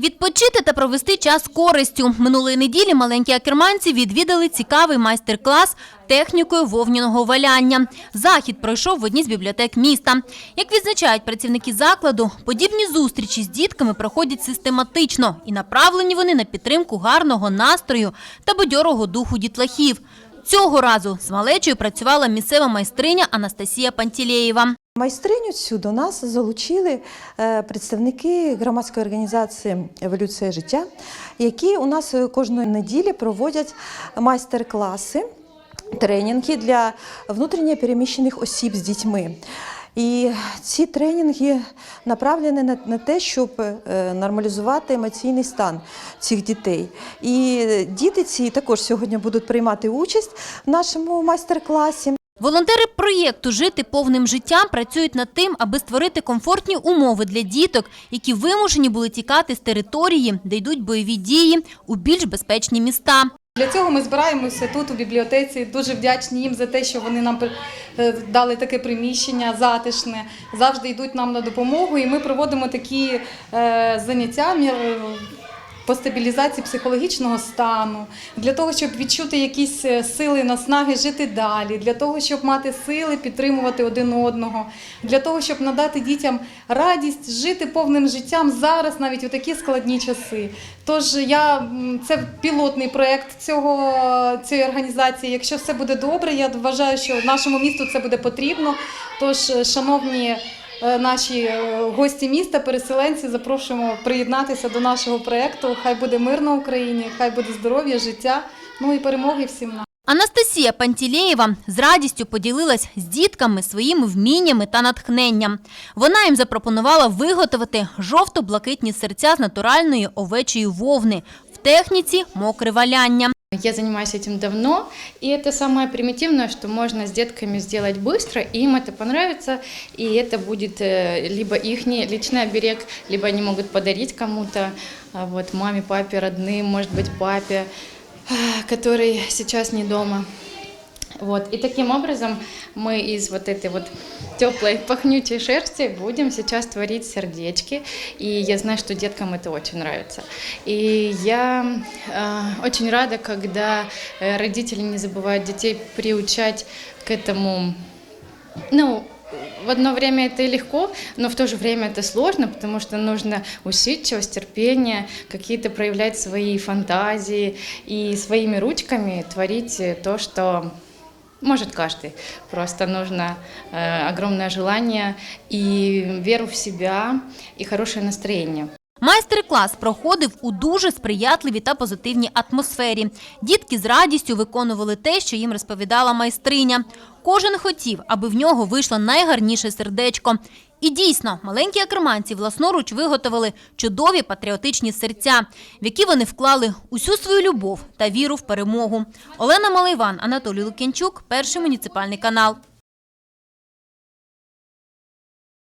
Відпочити та провести час користю. Минулої неділі маленькі акерманці відвідали цікавий майстер-клас технікою вовняного валяння. Захід пройшов в одній з бібліотек міста. Як відзначають працівники закладу, подібні зустрічі з дітками проходять систематично і направлені вони на підтримку гарного настрою та бадьорого духу дітлахів. Цього разу з малечою працювала місцева майстриня Анастасія Пантілеєва. Майстриню цю до нас залучили е, представники громадської організації Еволюція життя, які у нас кожної неділі проводять майстер-класи, тренінги для внутрішньо переміщених осіб з дітьми. І ці тренінги направлені на, на те, щоб е, нормалізувати емоційний стан цих дітей. І діти ці також сьогодні будуть приймати участь в нашому майстер-класі. Волонтери проєкту Жити повним життям працюють над тим, аби створити комфортні умови для діток, які вимушені були тікати з території, де йдуть бойові дії, у більш безпечні міста. Для цього ми збираємося тут у бібліотеці. Дуже вдячні їм за те, що вони нам е, дали таке приміщення затишне. Завжди йдуть нам на допомогу, і ми проводимо такі е, заняття. По стабілізації психологічного стану, для того, щоб відчути якісь е, сили наснаги жити далі, для того, щоб мати сили підтримувати один одного, для того, щоб надати дітям радість жити повним життям зараз, навіть у такі складні часи. Тож я це пілотний проєкт цього цієї організації. Якщо все буде добре, я вважаю, що нашому місту це буде потрібно. Тож, е, шановні наші е, гості міста, переселенці, запрошуємо приєднатися до нашого проєкту. Хай буде мир на Україні, хай буде здоров'я, життя, ну і перемоги всім нам. Анастасія Пантілеєва з радістю поділилась з дітками своїми вміннями та натхненням. Вона їм запропонувала виготовити жовто-блакитні серця з натуральної овечої вовни в техніці мокре валяння. Я занимаюсь этим давно, и это самое примитивное, что можно с детками сделать быстро, и им это понравится, и это будет э, либо их личный оберег, либо они могут подарить кому-то, а, вот маме, папе, родным, может быть, папе, а, который сейчас не дома. Вот. И таким образом мы из вот этой вот теплой пахнючей шерсти будем сейчас творить сердечки. И я знаю, что деткам это очень нравится. И я э, очень рада, когда э, родители не забывают детей приучать к этому. Ну, в одно время это и легко, но в то же время это сложно, потому что нужно усидчивость, терпение, какие-то проявлять свои фантазии и своими ручками творить то, что может каждый. Просто нужно э, огромное желание и веру в себя, и хорошее настроение. Майстер-клас проходив у дуже сприятливій та позитивній атмосфері. Дітки з радістю виконували те, що їм розповідала майстриня. Кожен хотів, аби в нього вийшло найгарніше сердечко. І дійсно, маленькі акерманці власноруч виготовили чудові патріотичні серця, в які вони вклали усю свою любов та віру в перемогу. Олена Малайван, Анатолій Лукінчук, перший муніципальний канал.